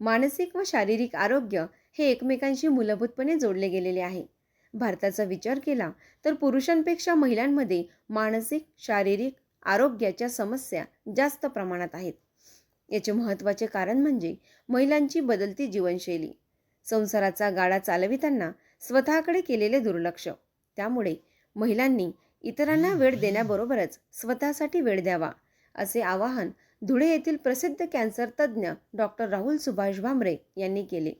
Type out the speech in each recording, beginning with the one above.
मानसिक व शारीरिक आरोग्य हे एकमेकांशी मूलभूतपणे जोडले गेलेले आहे. भारताचा विचार केला तर पुरुषांपेक्षा महिलांमध्ये मानसिक शारीरिक आरोग्याच्या समस्या जास्त प्रमाणात आहेत. याचे महत्त्वाचे कारण म्हणजे महिलांची बदलती जीवनशैली. संसाराचा गाडा चालविताना स्वतःकडे केलेले दुर्लक्ष. त्यामुळे महिलांनी इतरांना वेळ देण्याबरोबरच स्वतःसाठी वेळ द्यावा असे आवाहन धुळे येथील प्रसिद्ध कॅन्सर तज्ज्ञ डॉक्टर राहुल सुभाष भामरे यांनी केले.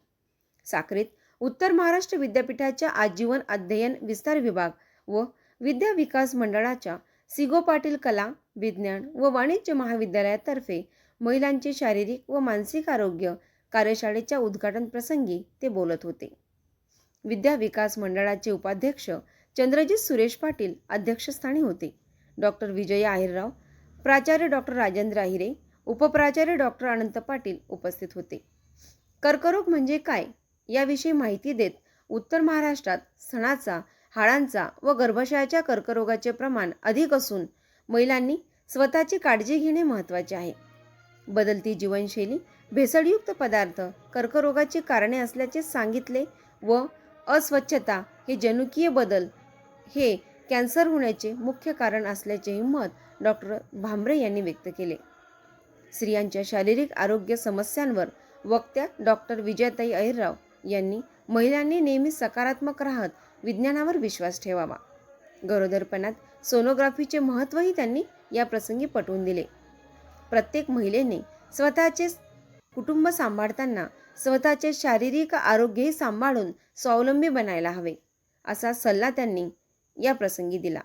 साक्रीत उत्तर महाराष्ट्र विद्यापीठाच्या आजीवन अध्ययन विस्तार विभाग व विद्या विकास मंडळाच्या सिगो पाटील कला विज्ञान व वाणिज्य महाविद्यालयातर्फे महिलांचे शारीरिक व मानसिक आरोग्य कार्यशाळेच्या उद्घाटन प्रसंगी ते बोलत होते. विद्या विकास मंडळाचे उपाध्यक्ष चंद्रजित सुरेश पाटील अध्यक्षस्थानी होते. डॉक्टर विजय आहिरराव प्राचार्य डॉक्टर राजेंद्र आहिरे उपप्राचार्य डॉक्टर अनंत पाटील उपस्थित होते. कर्करोग म्हणजे काय? याविषयी माहिती देत उत्तर महाराष्ट्रात सणाचा हाडांचा व गर्भाशयाच्या कर्करोगाचे प्रमाण अधिक असून महिलांनी स्वतःची काळजी घेणे महत्त्वाचे आहे. बदलती जीवनशैली भेसळयुक्त पदार्थ कर्करोगाची कारणे असल्याचे सांगितले व अस्वच्छता हे जनुकीय बदल हे कॅन्सर होण्याचे मुख्य कारण असल्याचेही मत डॉक्टर भांबरे यांनी व्यक्त केले. स्त्रियांच्या शारीरिक आरोग्य समस्यांवर वक्त्या डॉक्टर विजयताई अहिरराव यांनी महिलांनी नेहमी सकारात्मक राहत विज्ञानावर विश्वास ठेवावा. गरोदरपणात सोनोग्राफीचे महत्त्वही त्यांनी या प्रसंगी पटवून दिले. प्रत्येक महिलेने स्वतःचे कुटुंब सांभाळताना स्वतःचे शारीरिक आरोग्यही सांभाळून स्वावलंबी बनायला हवे असा सल्ला त्यांनी या प्रसंगी दिला.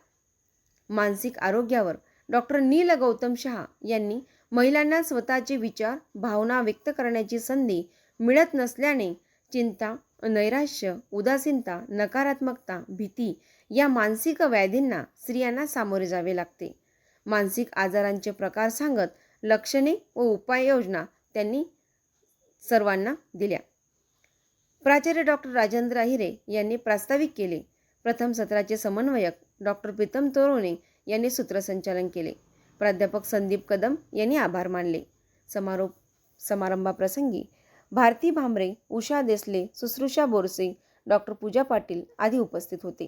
मानसिक आरोग्यावर डॉक्टर नील गौतम शहा यांनी महिलांना स्वतःचे विचार भावना व्यक्त करण्याची संधी मिळत नसल्याने चिंता नैराश्य उदासीनता नकारात्मकता भीती या मानसिक व्याधींना स्त्रियांना सामोरे जावे लागते. मानसिक आजारांचे प्रकार सांगत लक्षणे व उपाययोजना त्यांनी सर्वांना दिल्या. प्राचार्य डॉक्टर राजेंद्र अहिरे यांनी प्रास्ताविक केले. प्रथम सत्राचे समन्वयक डॉक्टर प्रीतम तोरोणे यांनी सूत्रसंचालन केले. प्राध्यापक संदीप कदम यांनी आभार मानले. समारोप समारंभाप्रसंगी भारती भांबरे उषा देसले सुश्रुषा बोरसे डॉक्टर पूजा पाटील आदी उपस्थित होते.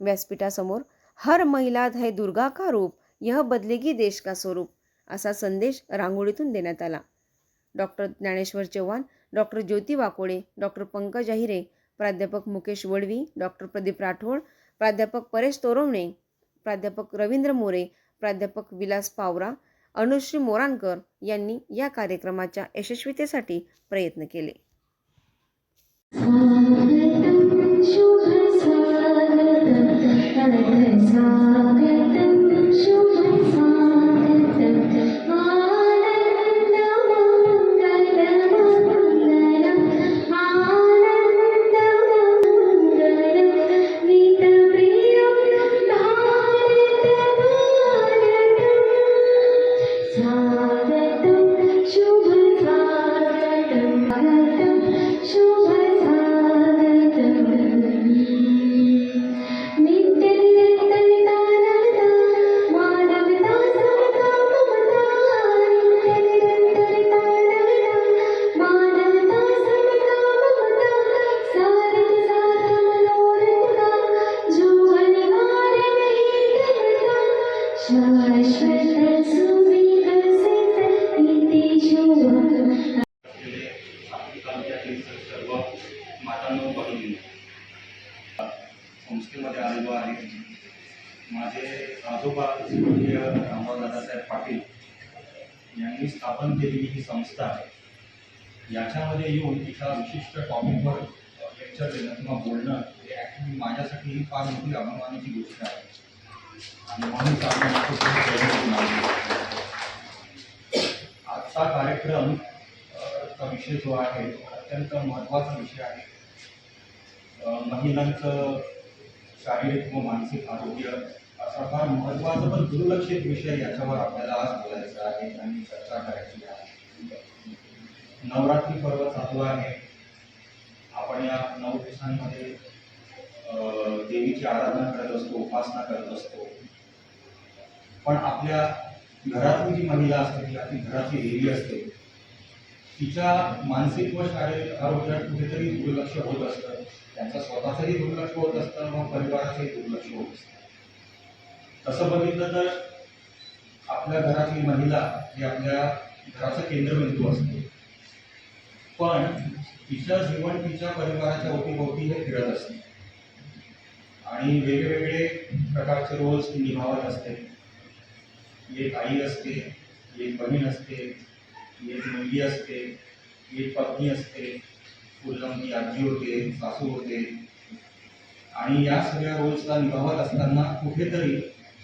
व्यासपीठासमोर हर महिला है दुर्गा का रूप? यह बदलेगी देश का स्वरूप असा संदेश रांगोळीतून देण्यात आला. Doctor Dnyaneshwar Chavan doctor Jyoti Wakode doctor Pankaj Ahire प्राध्यापक मुकेश वडवी डॉक्टर प्रदीप राठोड प्राध्यापक परेश तोरवणे प्राध्यापक रवींद्र मोरे प्राध्यापक विलास पावरा अनुश्री मोराणकर यांनी या कार्यक्रमाच्या यशस्वीतेसाठी प्रयत्न केले. संस्थेमध्ये आलेलो आहे. माझे आजोबा स्वर्गीय रामराव दादासाहेब पाटील यांनी स्थापन केलेली ही संस्था आहे. याच्यामध्ये येऊन एका विशिष्ट टॉपिकवर लेक्चर देणं किंवा बोलणं हे ॲक्च्युली माझ्यासाठी ही फार मोठी अभिमानाची गोष्ट आहे. आणि म्हणून आपण खूप आजचा कार्यक्रम विषय जो आहे अत्यंत महत्त्वाचा विषय आहे. महिलांचं शारीरिक व मानसिक आरोग्य असा फार महत्त्वाचा पण दुर्लक्षित विषय याच्यावर आपल्याला आज बोलायचा आहे आणि चर्चा करायची आहे. नवरात्री पर्व चालू आहे. आपण या नऊ दिवसांमध्ये देवीची आराधना करत असतो उपासना करत असतो. पण आपल्या घरातली जी महिला असते किंवा ती घरातली देवी असते तिच्या मानसिक व शारीरिक आरोग्यात कुठेतरी दुर्लक्ष होत असतं. त्यांचं स्वतःचंही दुर्लक्ष होत असतं मग परिवाराचंही दुर्लक्ष होत असतं. तसं बघितलं तर आपल्या घरातली महिला ही आपल्या घराचं केंद्रबिंदू असते. पण तिचं जीवन तिच्या परिवाराच्या ओटीभोवती हे फिरत असते. आणि वेगवेगळे प्रकारचे रोल्स ती निभावत असते. एक आई असते एक बहीण असते एक मुलगी असते एक पत्नी असते पुढं आजी होते सासू होते. आणि या सगळ्या रोल्सला निभावत असताना कुठेतरी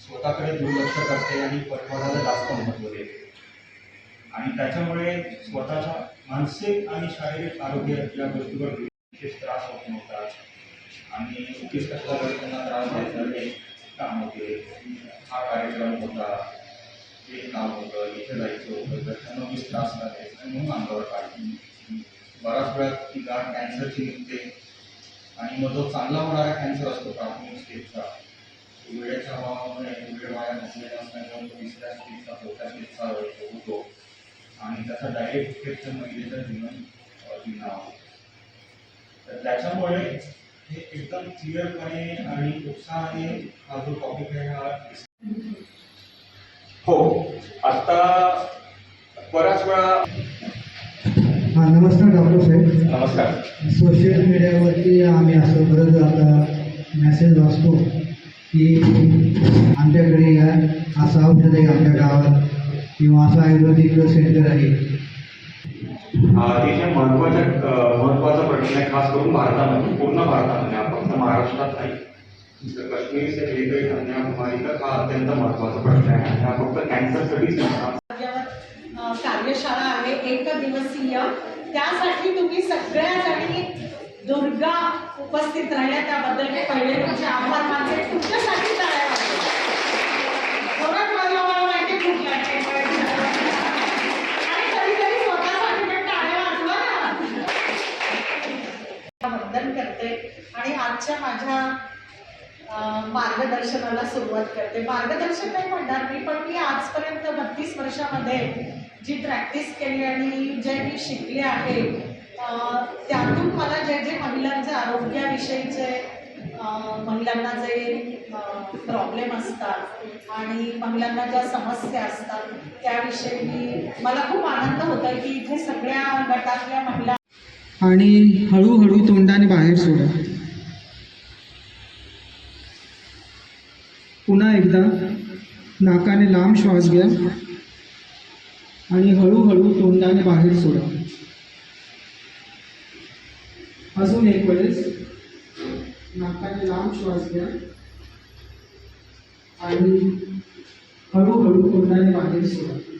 स्वतःकडे दुर्लक्ष करते आणि परिवाराला जास्त महत्त्व देते. आणि त्याच्यामुळे स्वतःच्या मानसिक आणि शारीरिक आरोग्य या गोष्टीवर विशेष त्रास होत नव्हता. आणि एकवीस कष्टाकडे त्रास व्हायचा हे काम होते. हा कार्यक्रम होता हे काम होतं इथे जायचं होतं तर त्यांना वीस त्रास करायचा म्हणून अंगावर काढली बराच वेळा ती गाठ कॅन्सरची निघते आणि मग जो चांगला होणारा कॅन्सर असतो प्राथमिक स्टेजचा वेळेच्या अभावामुळे वेळ वाया नसलेला असल्यामुळे तो तिसऱ्या स्टेजचा चौथ्या स्टेजचा होतो. आणि त्याचा डायरेक्ट इफेक्ट महिलेचं जीवन अ, जीवनावर. तर त्याच्यामुळे हे एकदम क्लिअरपणे आणि उत्साहाने हा जो टॉपिक आहे हा हो आता बऱ्याच वेळा हा नमस्कार डॉक्टर साहेब. नमस्कार. सोशल मीडियावरती आम्ही असं बरंच आता मेसेज वाचतो की आमच्याकडे या असं औषध आहे आमच्या गावात किंवा असं आयुर्वेदिक सेंटर आहे. अतिशय महत्त्वाच्या महत्त्वाचा प्रश्न आहे खास करून भारतामध्ये पूर्ण भारतामध्ये फक्त महाराष्ट्रात नाही तर काश्मीर से लेकर कन्याकुमारी तक हा अत्यंत महत्त्वाचा प्रश्न आहे. आणि हा फक्त कॅन्सरसाठीच नव्हता कार्यशाळा आहे एक दिवसीय त्यासाठी तुम्ही सगळ्यासाठी दुर्गा उपस्थित राहिल्या त्याबद्दल मी पहिले तुमचे आभार मानते. तुमच्यासाठी टाळ्या वाजवा. मला माहिती आहे खूप लागते पण आणि कधीतरी स्वतःसाठी पण टाळ्या वाजवा ना वंदन करते आणि आजच्या माझ्या मार्गदर्शनाला सुरुवात करते. मार्गदर्शन नाही म्हणणार मी पण मी आजपर्यंत बत्तीस वर्षामध्ये जी प्रॅक्टिस केली आणि जे मी शिकले आहे त्यातून मला जे जे महिलांचे आरोग्याविषयीचे महिलांना जे प्रॉब्लेम असतात आणि महिलांना ज्या समस्या असतात त्याविषयी मी मला खूप आनंद होता की इथे सगळ्या गटातल्या महिला आणि हळूहळू तोंडाने बाहेर सोडा. पुन्हा एकदा नाकाने लांब श्वास घ्या आणि हळूहळू तोंडाने बाहेर सोडा. अजून एक वेळेस नाकाने लांब श्वास घ्या आणि हळूहळू तोंडाने बाहेर सोडा.